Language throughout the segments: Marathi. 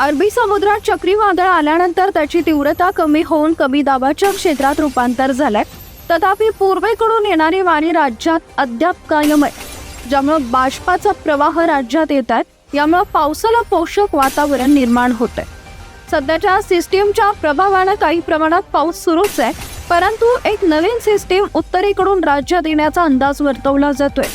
अरबी समुद्रात चक्रीवादळ आल्यानंतर त्याची तीव्रता कमी होऊन कमी दाबाच्या क्षेत्रात रूपांतर झालंय. तथापि पूर्वेकडून येणारी वारी राज्यात अद्याप कायम आहे. ज्यामुळं बाष्पाचा प्रवाह राज्यात येत आहे यामुळं पावसाला पोषक वातावरण निर्माण होत आहे सध्याच्या सिस्टीमच्या प्रभावानं काही प्रमाणात पाऊस सुरूच आहे परंतु एक नवीन सिस्टीम उत्तरेकडून राज्यात येण्याचा अंदाज वर्तवला जातोय.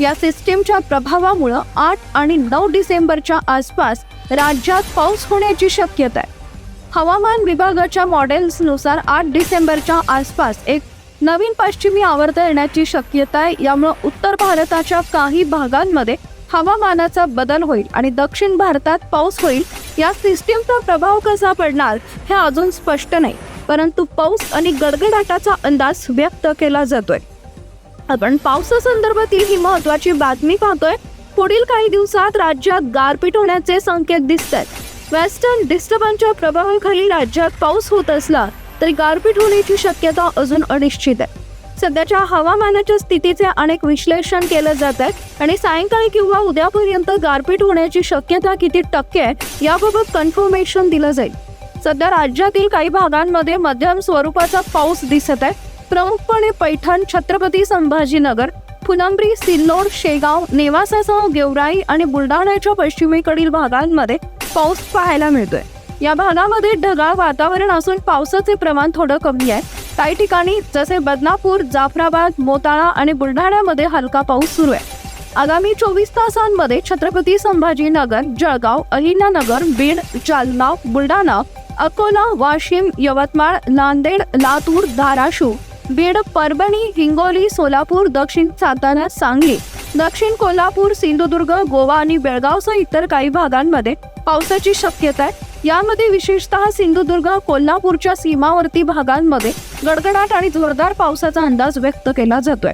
या सिस्टीमच्या प्रभावामुळं आठ आणि नऊ डिसेंबरच्या आसपास राज्यात पाऊस होण्याची शक्यता आहे. हवामान विभागाच्या मॉडेल्सनुसार आठ डिसेंबरच्या आसपास एक नवीन पश्चिमी आवर्त येण्याची शक्यता आहे. यामुळं उत्तर भारताच्या काही भागांमध्ये हवामानाचा बदल होईल आणि दक्षिण भारतात पाऊस होईल. या सिस्टीमचा प्रभाव कसा पडणार हे अजून स्पष्ट नाही परंतु पाऊस आणि गडगडाटाचा अंदाज व्यक्त केला जातोय. आपण पावसासंदर्भातील ही महत्वाची बातमी पाहतोय. पुढील काही दिवसात राज्यात गारपीट होण्याचे संकेत दिसत आहेत वेस्टर्न डिस्टर्बन्सच्या प्रभावाखाली राज्यात पाऊस होत असला तरी गारपीट होण्याची शक्यता अजून अनिश्चित आहे. सध्याच्या हवामानाच्या स्थितीचे अनेक विश्लेषण केलं जात आहे आणि सायंकाळी किंवा उद्यापर्यंत गारपीट होण्याची शक्यता किती टक्के आहे याबाबत कन्फर्मेशन दिलं जाईल. सध्या राज्यातील काही भागांमध्ये मध्यम स्वरूपाचा पाऊस दिसत आहे. प्रमुखपणे पैठण छत्रपती संभाजीनगर फुलंब्री सिल्लोड शेगाव नेवासासह गेवराई आणि बुलढाण्याच्या पश्चिमेकडील भागांमध्ये पाऊस पाहायला मिळतोय. या भागामध्ये ढगाळ वातावरण असून पावसाचे प्रमाण थोडं कमी आहे. काही ठिकाणी जसे बदनापूर जाफराबाद मोताळा आणि बुलढाण्यामध्ये हलका पाऊस सुरू आहे. आगामी चोवीस तासांमध्ये छत्रपती संभाजीनगर जळगाव अहिल्यानगर बीड जालना बुलढाणा अकोला वाशिम यवतमाळ नांदेड लातूर धाराशिव बीड परभणी हिंगोली सोलापूर दक्षिण सातारा सांगली. दक्षिण कोल्हापूर सिंधुदुर्ग गोवा आणि बेळगावसह इतर काही भागांमध्ये पावसाची शक्यता आहे. यामध्ये विशेषतः सिंधुदुर्ग कोल्हापूरच्या सीमावर्ती भागांमध्ये गडगडाट आणि जोरदार पावसाचा अंदाज व्यक्त केला जातोय.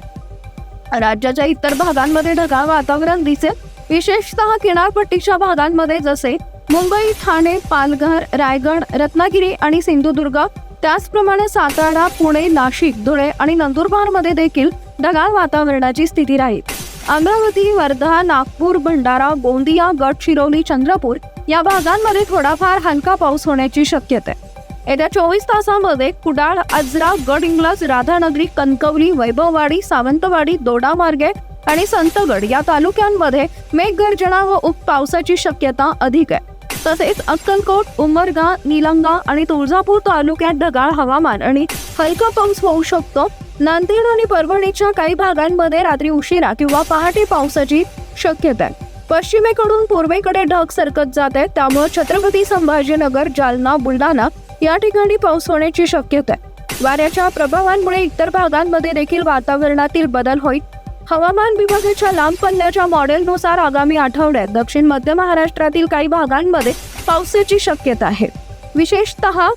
राज्याच्या इतर भागांमध्ये ढगाळ वातावरण दिसेल. विशेषतः किनारपट्टीच्या भागांमध्ये जसे मुंबई ठाणे पालघर रायगड रत्नागिरी आणि सिंधुदुर्ग त्याचप्रमाणे सातारा पुणे नाशिक धुळे आणि नंदुरबारमध्ये देखील ढगाळ वातावरणाची स्थिती राहील. अमरावती वर्धा नागपूर भंडारा गोंदिया गडचिरोली चंद्रपूर या भागांमध्ये थोडाफार हलका पाऊस होण्याची शक्यता. आहे येत्या चोवीस तासांमध्ये कुडाळ आजरा गड इंग्लज राधानगरी कणकवली वैभववाडी सावंतवाडी दोडामार्गे आणि संतगड या तालुक्यांमध्ये मेघगर्जना व उप पावसाची शक्यता अधिक आहे. तसेच अक्कलकोट उमरगा निलंगा आणि तुळजापूर तालुक्यात ढगाळ हवामान आणि हलका पाऊस होऊ शकतो. नांदेड आणि परभणीच्या काही भागांमध्ये रात्री उशिरा किंवा पहाटे पावसाची शक्यता आहे. पश्चिमेकडून पूर्वेकडे ढग सरकत जात आहे त्यामुळे छत्रपती संभाजीनगर जालना बुलढाणा या ठिकाणी पाऊस होण्याची शक्यता आहे. वाऱ्याच्या प्रभावांमुळे इतर भागांमध्ये देखील वातावरणातील बदल होईल. हवामान विभागाच्या लांब पल्ल्याच्या मॉडेलनुसार आगामी आठवड्यात दक्षिण मध्य महाराष्ट्रातील काही भागांमध्ये पावसाची शक्यता आहे. विशेषतः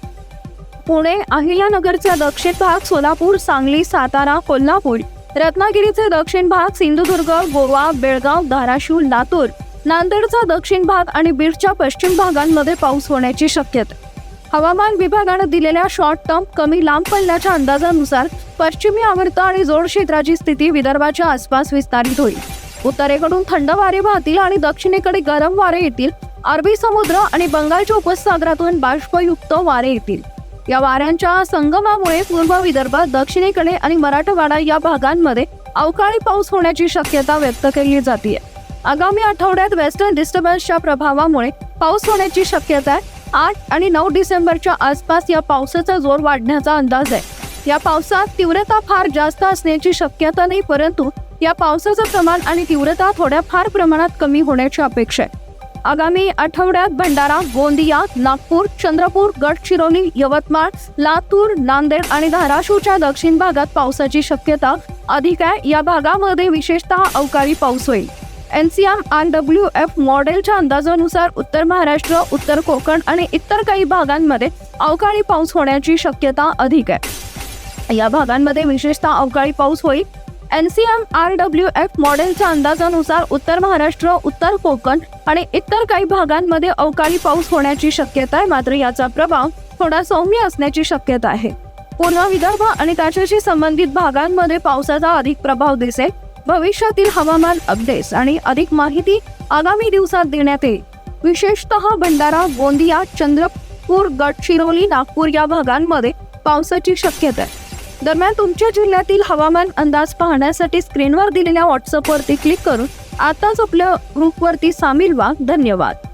पुणे अहिल्यानगरचा दक्षिण भाग सोलापूर सांगली सातारा कोल्हापूर रत्नागिरीचे दक्षिण भाग सिंधुदुर्ग गोवा बेळगाव धाराशिव लातूर नांदेडचा दक्षिण भाग आणि बीडच्या पश्चिम भागांमध्ये पाऊस होण्याची शक्यता हवामान विभागानं दिलेल्या शॉर्ट टर्म कमी लांब पल्ल्याच्या अंदाजानुसार पश्चिमी आवर्त आणि जोड क्षेत्राची स्थिती विदर्भाच्या आसपास विस्तारित होईल. उत्तरेकडून थंड वारे वाहतील आणि दक्षिणेकडे गरम वारे येतील. अरबी समुद्र आणि बंगालच्या उपसागरातून बाष्पयुक्त वारे येतील. या वाऱ्यांच्या संगमामुळे पूर्व विदर्भात दक्षिणेकडे आणि मराठवाडा या भागांमध्ये अवकाळी पाऊस होण्याची शक्यता व्यक्त केली जाते आगामी आठवड्यात वेस्टर्न डिस्टर्बन्सच्या प्रभावामुळे पाऊस होण्याची शक्यता आहे. आठ आणि नऊ डिसेंबरच्या आसपास या पावसाचा जोर वाढण्याचा अंदाज आहे. या पावसात तीव्रता फार जास्त असण्याची शक्यता नाही परंतु या पावसाचं प्रमाण आणि तीव्रता थोड्या फार प्रमाणात कमी होण्याची अपेक्षा आहे. आगामी आठवड्यात भंडारा गोंदिया नागपूर चंद्रपूर गडचिरोली यवतमाळ लातूर नांदेड आणि धाराशिवच्या दक्षिण भागात पावसाची शक्यता अधिक आहे. या भागामध्ये विशेषतः अवकाळी पाऊस होईल. N C M R W F मॉडेलच्या अंदाजानुसार उत्तर महाराष्ट्र उत्तर कोकण आणि इतर काही भागांमध्ये अवकाळी पाऊस होण्याची शक्यता अधिक आहे. या भागांमध्ये विशेषतः अवकाळी पाऊस होईल. N C M R W F मॉडेलच्या अंदाजानुसार उत्तर महाराष्ट्र उत्तर कोकण आणि इतर काही भागांमध्ये अवकाळी पाऊस होण्याची शक्यता आहे. मात्र याचा प्रभाव थोडा सौम्य असण्याची शक्यता आहे. पूर्व विदर्भ आणि त्याच्याशी संबंधित भागांमध्ये पावसाचा अधिक प्रभाव दिसेल. भविष्यातील हवामान अपडेट्स आणि अधिक माहिती आगामी दिवसात देण्यात येईल. विशेषतः भंडारा गोंदिया चंद्रपूर गडचिरोली नागपूर या भागांमध्ये पावसाची शक्यता आहे. दरम्यान तुमच्या जिल्ह्यातील हवामान अंदाज पाहण्यासाठी स्क्रीनवर दिलेल्या व्हॉट्सअपवरती क्लिक करून आताच आपल्या ग्रुपवरती सामील व्हा. धन्यवाद.